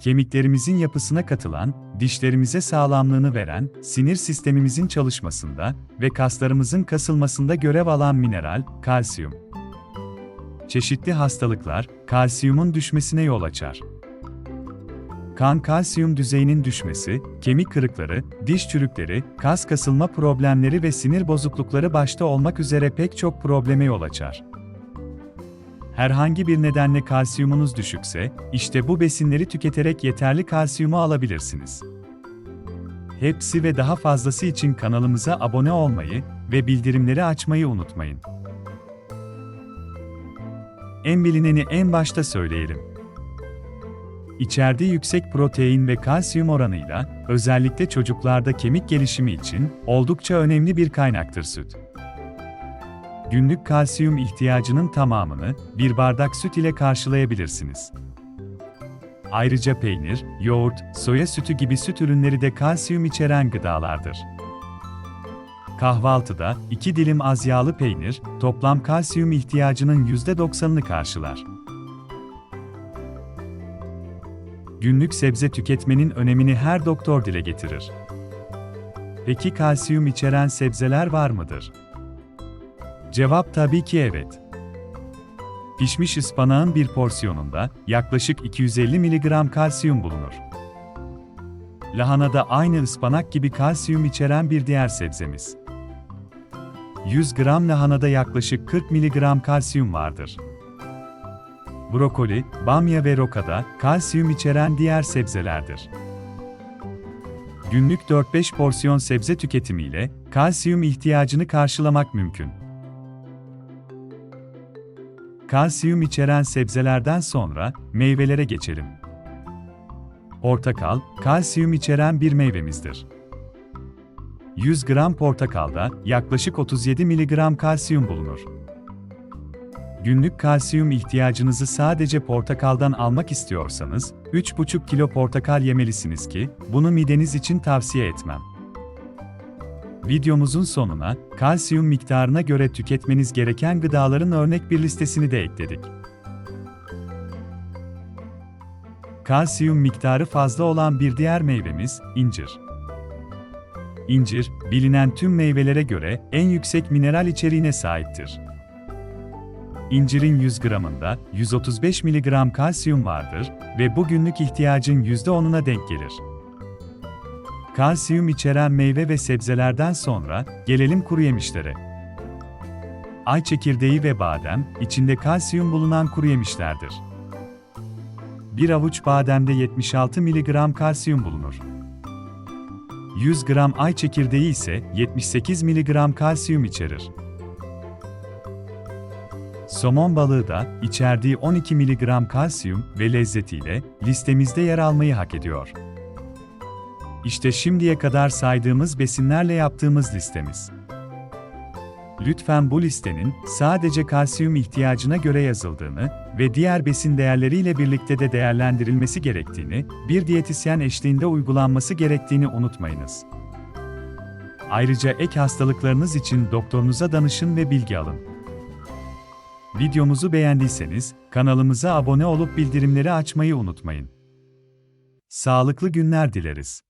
kemiklerimizin yapısına katılan, dişlerimize sağlamlığını veren, sinir sistemimizin çalışmasında ve kaslarımızın kasılmasında görev alan mineral, kalsiyum. Çeşitli hastalıklar, kalsiyumun düşmesine yol açar. Kan kalsiyum düzeyinin düşmesi, kemik kırıkları, diş çürükleri, kas kasılma problemleri ve sinir bozuklukları başta olmak üzere pek çok probleme yol açar. Herhangi bir nedenle kalsiyumunuz düşükse, işte bu besinleri tüketerek yeterli kalsiyumu alabilirsiniz. Hepsi ve daha fazlası için kanalımıza abone olmayı ve bildirimleri açmayı unutmayın. En bilineni en başta söyleyelim. İçerdiği yüksek protein ve kalsiyum oranıyla, özellikle çocuklarda kemik gelişimi için oldukça önemli bir kaynaktır süt. Günlük kalsiyum ihtiyacının tamamını bir bardak süt ile karşılayabilirsiniz. Ayrıca peynir, yoğurt, soya sütü gibi süt ürünleri de kalsiyum içeren gıdalardır. Kahvaltıda 2 dilim az yağlı peynir, toplam kalsiyum ihtiyacının %90'ını karşılar. Günlük sebze tüketmenin önemini her doktor dile getirir. Peki kalsiyum içeren sebzeler var mıdır? Cevap tabii ki evet. Pişmiş ıspanağın bir porsiyonunda yaklaşık 250 mg kalsiyum bulunur. Lahana da aynı ıspanak gibi kalsiyum içeren bir diğer sebzemiz. 100 gram lahanada yaklaşık 40 mg kalsiyum vardır. Brokoli, bamya ve rokada kalsiyum içeren diğer sebzelerdir. Günlük 4-5 porsiyon sebze tüketimiyle kalsiyum ihtiyacını karşılamak mümkün. Kalsiyum içeren sebzelerden sonra meyvelere geçelim. Portakal, kalsiyum içeren bir meyvemizdir. 100 gram portakalda yaklaşık 37 mg kalsiyum bulunur. Günlük kalsiyum ihtiyacınızı sadece portakaldan almak istiyorsanız, 3,5 kilo portakal yemelisiniz ki, bunu mideniz için tavsiye etmem. Videomuzun sonuna, kalsiyum miktarına göre tüketmeniz gereken gıdaların örnek bir listesini de ekledik. Kalsiyum miktarı fazla olan bir diğer meyvemiz, incir. İncir, bilinen tüm meyvelere göre en yüksek mineral içeriğine sahiptir. İncirin 100 gramında 135 mg kalsiyum vardır ve bu günlük ihtiyacın %10'una denk gelir. Kalsiyum içeren meyve ve sebzelerden sonra gelelim kuru yemişlere. Ay çekirdeği ve badem, içinde kalsiyum bulunan kuru yemişlerdir. Bir avuç bademde 76 mg kalsiyum bulunur. 100 gram ay çekirdeği ise 78 mg kalsiyum içerir. Somon balığı da içerdiği 12 mg kalsiyum ve lezzetiyle listemizde yer almayı hak ediyor. İşte şimdiye kadar saydığımız besinlerle yaptığımız listemiz. Lütfen bu listenin sadece kalsiyum ihtiyacına göre yazıldığını ve diğer besin değerleriyle birlikte de değerlendirilmesi gerektiğini, bir diyetisyen eşliğinde uygulanması gerektiğini unutmayınız. Ayrıca ek hastalıklarınız için doktorunuza danışın ve bilgi alın. Videomuzu beğendiyseniz kanalımıza abone olup bildirimleri açmayı unutmayın. Sağlıklı günler dileriz.